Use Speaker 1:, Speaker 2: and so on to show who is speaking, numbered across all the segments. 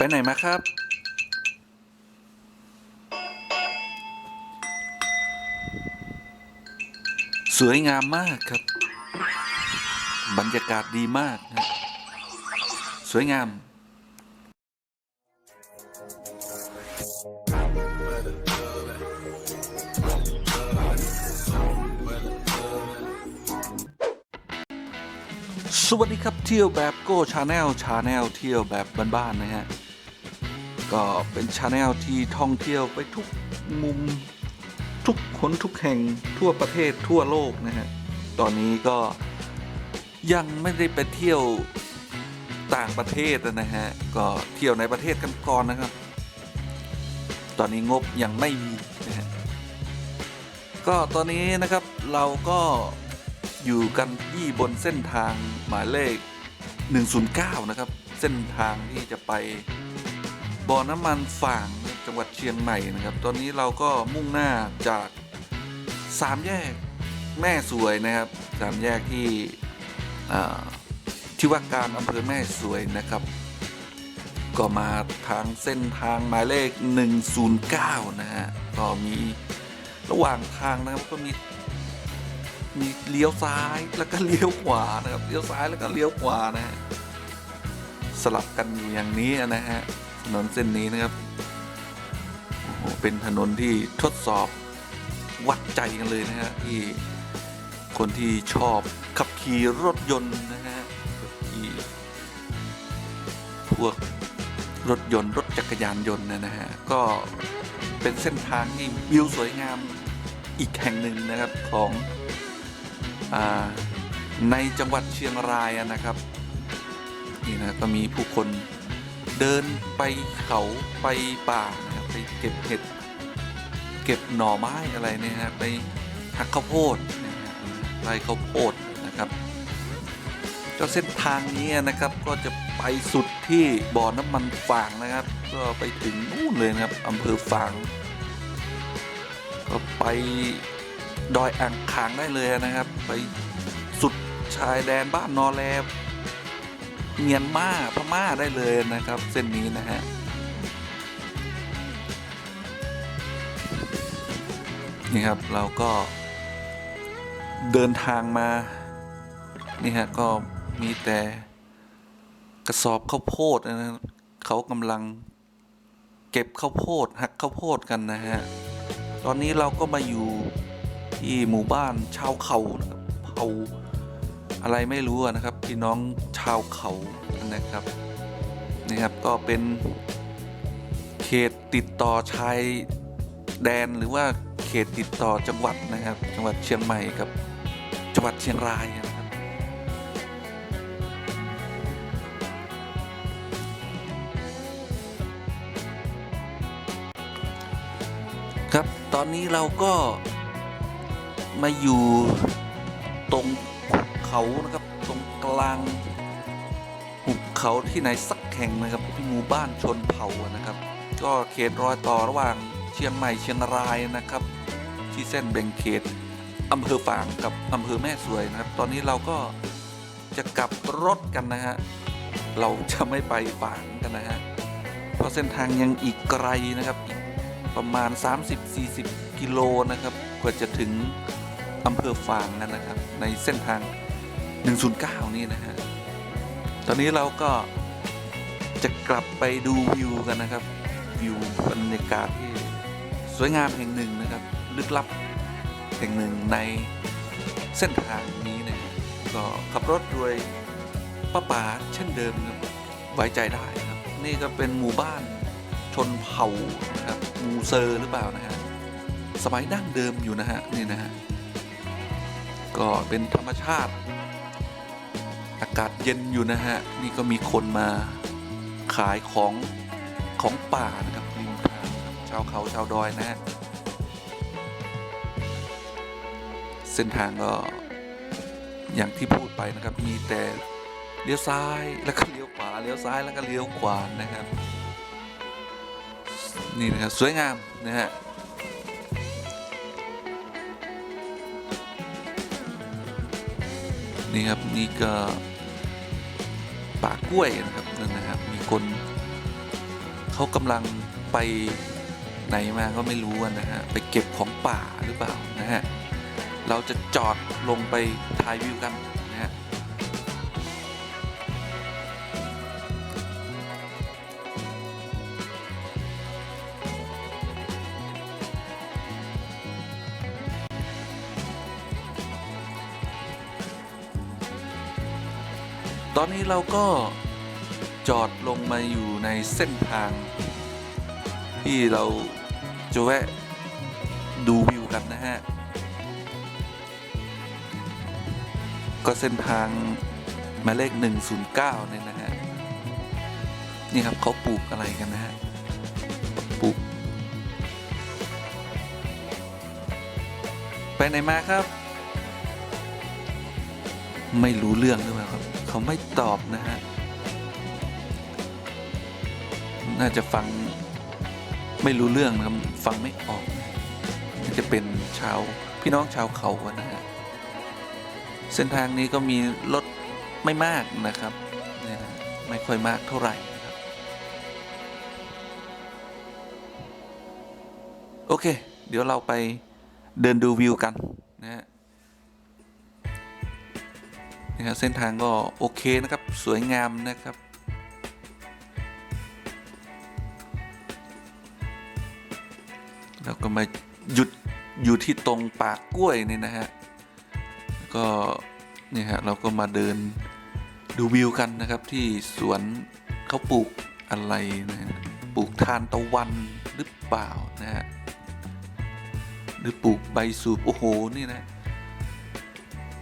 Speaker 1: ไปไหนมาครับ สวยงามมากครับ บรรยากาศดีมากนะสวยงามสวัสดีครับเที่ยวแบบโก้ชาแนลชาแนลเที่ยวแบบบ้านๆนะฮะ ก็เป็นชาแนลที่ท่องเที่ยวไปทุกมุมทุกคนทุกแห่งทั่วประเทศทั่วโลกนะฮะ ตอนนี้ก็ยังไม่ได้ไปเที่ยวต่างประเทศนะฮะ ก็เที่ยวในประเทศกันก่อนนะครับ ตอนนี้งบยังไม่มีนะฮะ ก็ตอนนี้นะครับเราก็อยู่กันที่บนเส้นทางหมายเลข 109 นะครับ เส้นทางที่จะไป บ่อน้ำมันฝางจังหวัดเชียงใหม่นะครับ ตอนนี้เราก็มุ่งหน้าจากสามแยกแม่สวยนะครับสามแยกที่ที่ว่าการอำเภอแม่สวยนะครับ ก็มาทางเส้นทางหมายเลข 109 นะฮะก็มีระหว่างทางนะครับก็มีมีเลี้ยวซ้ายแล้วก็เลี้ยวขวานะครับเลี้ยวซ้ายแล้วก็เลี้ยวขวานะฮะ สลับกันอยู่อย่างนี้นะฮะถนนเส้นนี้นะครับโอ้โหเป็นถนนที่ทดสอบวัดใจกันเลยนะฮะที่คนที่ชอบขับขี่รถยนต์นะฮะขับขี่พวกรถยนต์รถจักรยานยนต์นะฮะก็เป็นเส้นทางที่วิวสวยงามอีกแห่งหนึ่งนะครับของอในจังหวัดเชียงรายนะครับ นี่นะก็มีผู้คนเดินไปเขาไปป่านะครับไปเก็บเห็ดเก็บหน่อไม้อะไรเนี่ยฮะไปหักข้าวโพดนะฮะไร่ข้าวโพดนะครับก็เส้นทางนี้นะครับก็จะไปสุดที่บ่อน้ำมันฝางนะครับ ก็ไปถึงนู่นเลยนะครับอำเภอฝาง ก็ไปดอยอ่างขางได้เลยนะครับ ไปสุดชายแดนบ้านนอแล เมียนมาพม่าได้เลยนะครับ เส้นนี้นะฮะนี่ครับเราก็เดินทางมา นี่ฮะก็มีแต่กระสอบข้าวโพดนะครับเขากำลังเก็บข้าวโพดหักข้าวโพดกันนะฮะ ตอนนี้เราก็มาอยู่ที่หมู่บ้านชาวเขานะครับเผ่าอะไรไม่รู้นะครับพี่น้องชาวเขานะครับนี่ครับ ก็เป็นเขตติดต่อชายแดนหรือว่าเขตติดต่อจังหวัดนะครับ จังหวัดเชียงใหม่กับจังหวัดเชียงรายนะครับครับตอนนี้เราก็มาอยู่ตรงเขานะครับตรงกลาง เขาที่ไหนสักแห่งนะครับที่หมู่บ้านชนเผ่านะครับ ก็เขตรอยต่อระหว่างเชียงใหม่เชียงรายนะครับ ที่เส้นแบ่งเขตอำเภอฝางกับอำเภอแม่สวยนะครับ ตอนนี้เราก็จะกลับรถกันนะฮะเราจะไม่ไปฝางกันนะฮะเพราะเส้นทางยังอีกไกลนะครับอีกประมาณ 30-40 กิโลนะครับกว่าจะถึงอำเภอฝางนั่นนะครับ ในเส้นทาง 109 นี่นะฮะ ตอนนี้เราก็จะกลับไปดูวิวกันนะครับ วิวบรรยากาศที่สวยงามแห่งหนึ่งนะครับ ลึกลับแห่งหนึ่งในเส้นทางนี้นะครับก็ขับรถโดยป้าป๋าเช่นเดิมครับไว้ใจได้ครับ นี่ก็เป็นหมู่บ้านชนเผ่านะครับหมูเซอร์หรือเปล่านะฮะสมัยดั้งเดิมอยู่นะฮะนี่นะฮะก็เป็นธรรมชาติากาศเย็นอยู่นะฮะ นี่ก็มีคนมาขายของของป่านะครับริมทางชาวเขาชาวดอยนะฮะ เส้นทางก็อย่างที่พูดไปนะครับ มีแต่เลี้ยวซ้ายแล้วก็เลี้ยวขวาเลี้ยวซ้ายแล้วก็เลี้ยวขวานะครับ นี่นะครับสวยงามนะฮะนี่ครับนี่ก็ ป่ากล้วยนะครับนั่นนะครับ มีคนเขากำลังไปไหนมาก็ไม่รู้นะฮะไปเก็บของป่าหรือเปล่านะฮะเราจะจอดลงไปถ่ายวิวกัน ตอนนี้เราก็จอดลงมาอยู่ในเส้นทาง ที่เราจะแวะดูวิวกันนะฮะ ก็เส้นทางหมายเลข 109 เนี่ยนะฮะ นี่ครับเขาปลูกอะไรกันนะฮะ ปลูก ไปไหนมาครับ ไม่รู้เรื่องหรือเปล่าครับ เขาไม่ตอบนะฮะ น่าจะฟังไม่รู้เรื่องนะครับ ฟังไม่ออกน่าจะเป็นชาวพี่น้องชาวเขาอะนะฮะ เส้นทางนี้ก็มีรถไม่มากนะครับ ไม่ค่อยมากเท่าไหร่นะครับโอเค เดี๋ยวเราไปเดินดูวิวกัน นะครับเส้นทางก็โอเคนะครับสวยงามนะครับแล้วก็มาหยุดอยู่ที่ตรงปากกล้วยนี่นะฮะก็นี่ฮะเราก็มาเดินดูวิวกันนะครับที่สวนเขาปลูกอะไรนะฮะปลูกทานตะวันหรือเปล่านะฮะหรือปลูกใบสูบโอ้โหนี่นะ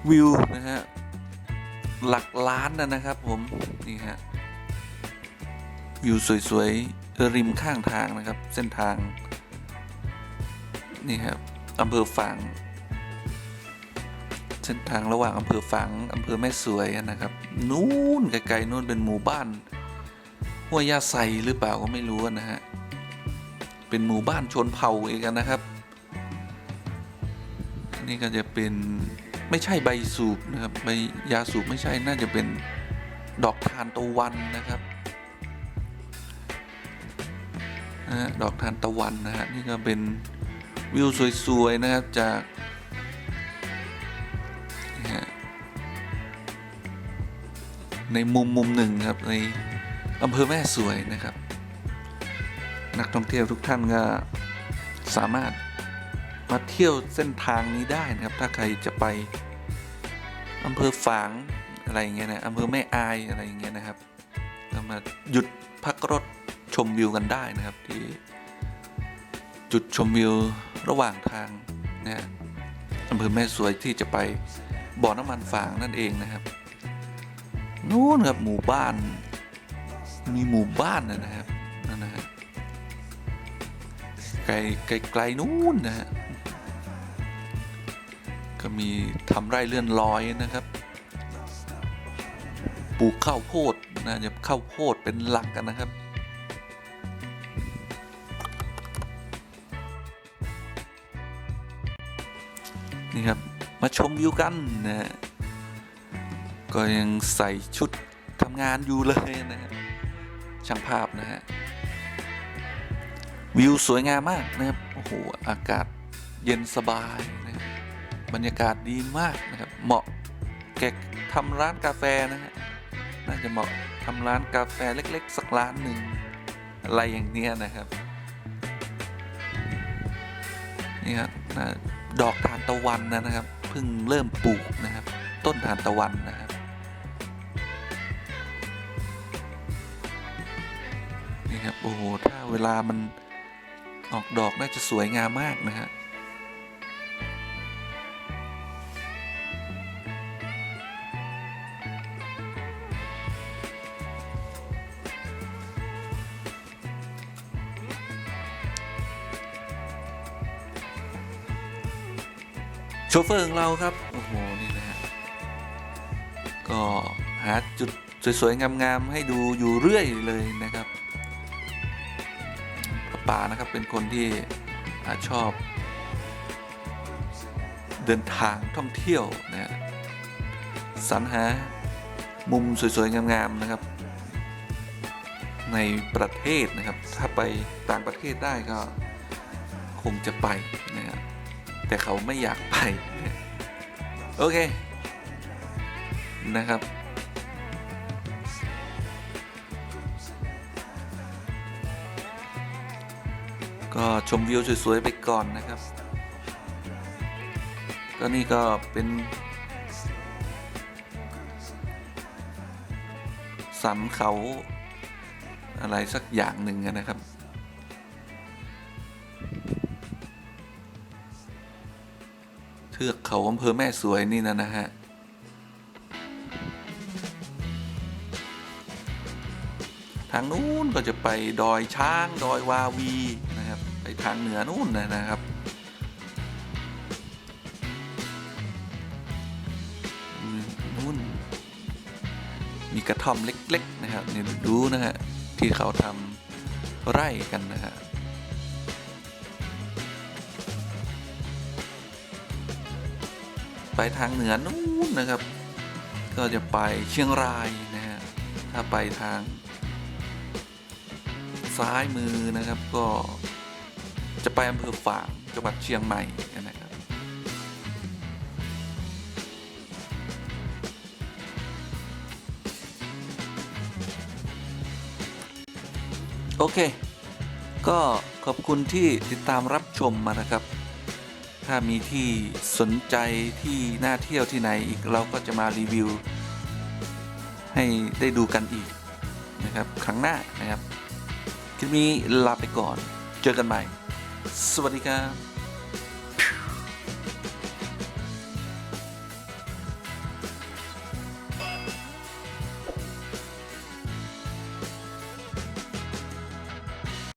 Speaker 1: วิวนะฮะ หลักล้านนะนะครับผมนี่ฮะวิวสวยๆริมข้างทางนะครับ เส้นทาง นี่ครับอำเภอฝางเส้นทางระหว่างอำเภอฝางอำเภอแม่สวยนะครับ นู่นไกลๆนู่นเป็นหมู่บ้านห้วยยาไซหรือเปล่าก็ไม่รู้นะฮะเป็นหมู่บ้านชนเผ่าเองกันนะครับนี่ก็จะเป็น ไม่ใช่ใบสูบนะครับใบยาสูบไม่ใช่น่าจะเป็นดอกทานตะวันนะครับนะดอกทานตะวันนะฮะนี่ก็เป็นวิวสวยๆนะครับจากในมุมมุมหนึ่งครับในอำเภอแม่สวยนะครับ นักท่องเที่ยวทุกท่านก็สามารถ มาเที่ยวเส้นทางนี้ได้นะครับ ถ้าใครจะไปอำเภอฝางอะไรอย่างเงี้ยนะอำเภอแม่อายอะไรอย่างเงี้ยนะครับก็มาหยุดพักรถชมวิวกันได้นะครับที่จุดชมวิวระหว่างทางนะอำเภอแม่สวยที่จะไปบ่อน้ำมันฝางนั่นเองนะครับนู่นครับหมู่บ้าน มีหมู่บ้านนะครับนั่นนะฮะไกลไกลไกลนู่นนะฮะ มีทำไร่เลื่อนลอยนะครับปลูกข้าวโพดนะจะข้าวโพดเป็นหลักกันนะครับ นี่ครับมาชมวิวกันนะฮะก็ยังใส่ชุดทำงานอยู่เลยนะฮะช่างภาพนะฮะวิวสวยงามมากนะครับโอ้โหอากาศเย็นสบายนะครับ บรรยากาศดีมากนะครับ เหมาะแก่ทำร้านกาแฟนะฮะน่าจะเหมาะทำร้านกาแฟเล็กๆ สักร้านหนึ่งอะไรอย่างเนี้ยนะครับนี่ครับน่าดอกทานตะวันนะนะครับเพิ่งเริ่มปลูกนะครับ ต้นทานตะวันนะครับนี่ครับโอ้โหถ้าเวลามันออกดอกน่าจะสวยงามมากนะฮะ เฟอร์ของเราครับ โอ้โห นี่นะฮะ ก็หาจุดสวยๆ งามๆ ให้ดูอยู่เรื่อยเลยนะครับป้าป๋านะครับเป็นคนที่อชอบ เดินทางท่องเที่ยวนะฮะสรรหามุมสวยๆ งามๆ นะครับ ในประเทศนะครับ ถ้าไปต่างประเทศได้ก็คงจะไป แต่เขาไม่อยากไป โอเค นะครับ ก็ชมวิวสวย ๆ ไปก่อนนะครับ ก็นี่ก็เป็นสันเขาอะไรสักอย่างหนึ่งนะครับ เทือกเขาอำเภอแม่สวยนี่นะนะฮะทางนู้นก็จะไปดอยช้างดอยวาวีนะครับ ไปทางเหนือนู่นนะนะครับ นู่น มีกระท่อมเล็ก ๆ นะครับนี่ดูนะฮะที่เขาทำไร่กันนะฮะ ไปทางเหนือนู้นนะครับ ก็จะไปเชียงรายนะฮะถ้าไปทาง ซ้ายมือนะครับก็จะไปอำเภอฝางจังหวัดเชียงใหม่นะครับโอเค ก็ขอบคุณที่ติดตามรับชมมานะครับ ถ้ามีที่สนใจที่น่าเที่ยวที่ไหนอีกเราก็จะมารีวิว ให้ได้ดูกันอีกนะครับครั้งหน้านะครับคลิปนี้ลาไปก่อน เจอกันใหม่ สวัสดีครับ